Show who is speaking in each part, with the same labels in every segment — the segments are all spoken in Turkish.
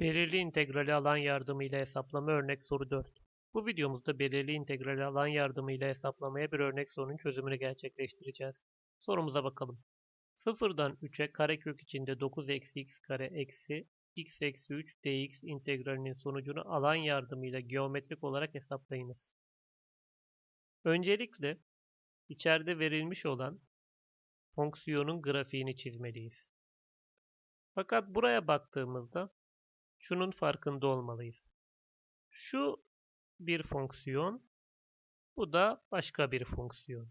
Speaker 1: Belirli integrali alan yardımıyla hesaplama örnek soru 4. Bu videomuzda belirli integrali alan yardımıyla hesaplamaya bir örnek sorunun çözümünü gerçekleştireceğiz. Sorumuza bakalım. 0'dan 3'e karekök içinde 9 eksi x kare eksi x eksi 3 dx integralinin sonucunu alan yardımıyla geometrik olarak hesaplayınız. Öncelikle içeride verilmiş olan fonksiyonun grafiğini çizmeliyiz. Fakat buraya baktığımızda şunun farkında olmalıyız. Şu bir fonksiyon, bu da başka bir fonksiyon.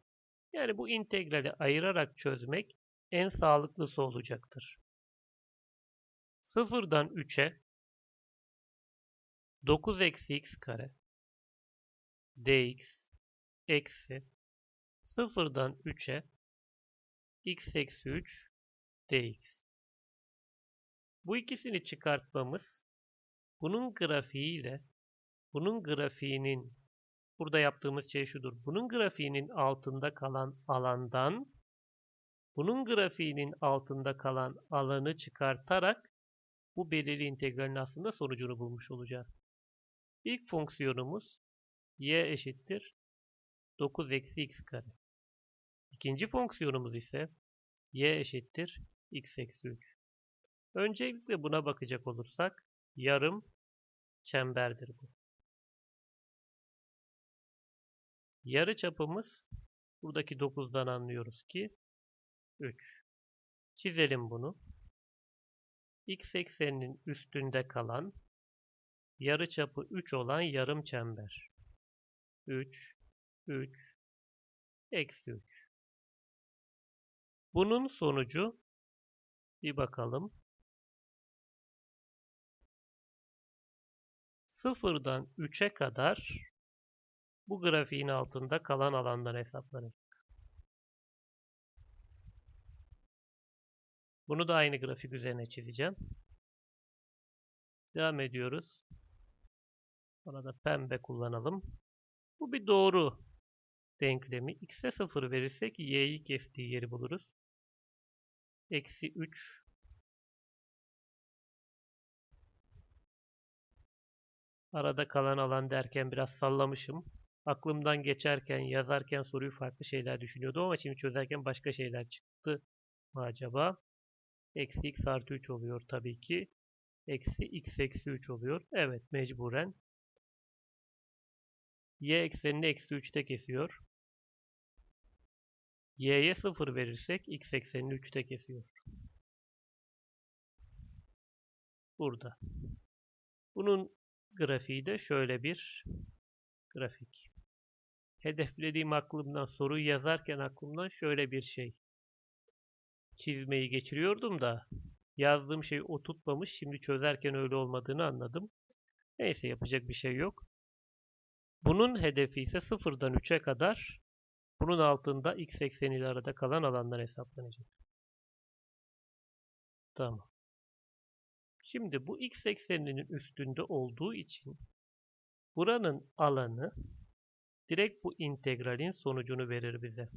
Speaker 1: Yani bu integrali ayırarak çözmek en sağlıklısı olacaktır. 0'dan 3'e 9 eksi x kare dx eksi 0'dan 3'e x eksi 3 dx. Bu ikisini çıkartmamız bunun grafiğiyle bunun grafiğinin burada yaptığımız şey şudur. Bunun grafiğinin altında kalan alandan bunun grafiğinin altında kalan alanı çıkartarak bu belirli integralin aslında sonucunu bulmuş olacağız. İlk fonksiyonumuz y eşittir 9 eksi x kare. İkinci fonksiyonumuz ise y eşittir x eksi 3. Öncelikle buna bakacak olursak yarım çemberdir bu. Yarı çapımız buradaki 9'dan anlıyoruz ki 3. Çizelim bunu. X ekseninin üstünde kalan yarı çapı 3 olan yarım çember. 3, 3, eksi 3. Bunun sonucu bir bakalım. Sıfırdan 3'e kadar bu grafiğin altında kalan alandan hesaplanacak. Bunu da aynı grafik üzerine çizeceğim. Devam ediyoruz. Burada pembe kullanalım. Bu bir doğru denklemi. X'e 0 verirsek y'yi kestiği yeri buluruz. Eksi 3 Arada kalan alan derken biraz sallamışım. Aklımdan geçerken, yazarken soruyu farklı şeyler düşünüyordum ama şimdi çözerken başka şeyler çıktı mı acaba? Eksi x artı 3 oluyor tabii ki. Eksi x eksi 3 oluyor. Evet mecburen. Y eksenini eksi 3'te kesiyor. Y'ye 0 verirsek x eksenini 3'te kesiyor. Burada. Bunun grafiği de şöyle bir grafik. Hedeflediğim aklımdan soruyu yazarken aklımdan şöyle bir şey çizmeyi geçiriyordum da yazdığım şey o tutmamış. Şimdi çözerken öyle olmadığını anladım. Neyse yapacak bir şey yok. Bunun hedefi ise 0'dan 3'e kadar bunun altında x ekseni ile arada kalan alanlar hesaplanacak. Tamam. Şimdi bu x ekseninin üstünde olduğu için buranın alanı direkt bu integralin sonucunu verir bize.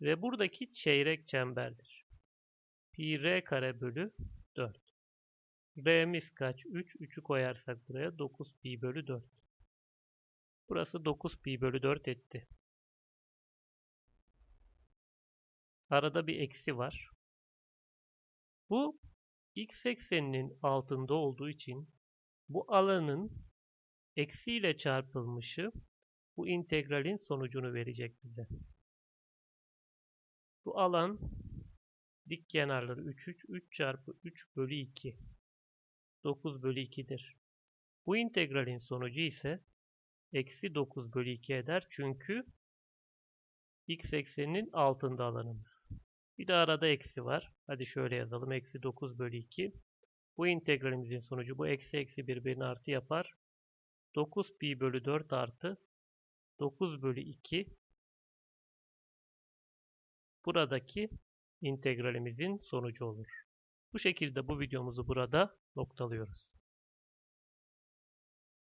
Speaker 1: Ve buradaki çeyrek çemberdir. Pi r kare bölü 4. R'miz kaç? 3. 3'ü koyarsak buraya 9 pi bölü 4. Burası 9 pi bölü 4 etti. Arada bir eksi var. Bu x ekseninin altında olduğu için bu alanın eksiyle çarpılmışı bu integralin sonucunu verecek bize. Bu alan dik kenarları 3 3 3 çarpı 3 bölü 2 9 bölü 2'dir. Bu integralin sonucu ise eksi 9 bölü 2 eder çünkü x ekseninin altında alanımız. Bir de arada eksi var. Hadi şöyle yazalım. Eksi 9 bölü 2. Bu integralimizin sonucu bu eksi eksi birbirini artı yapar. 9 pi bölü 4 artı 9 bölü 2 buradaki integralimizin sonucu olur. Bu şekilde bu videomuzu burada noktalıyoruz.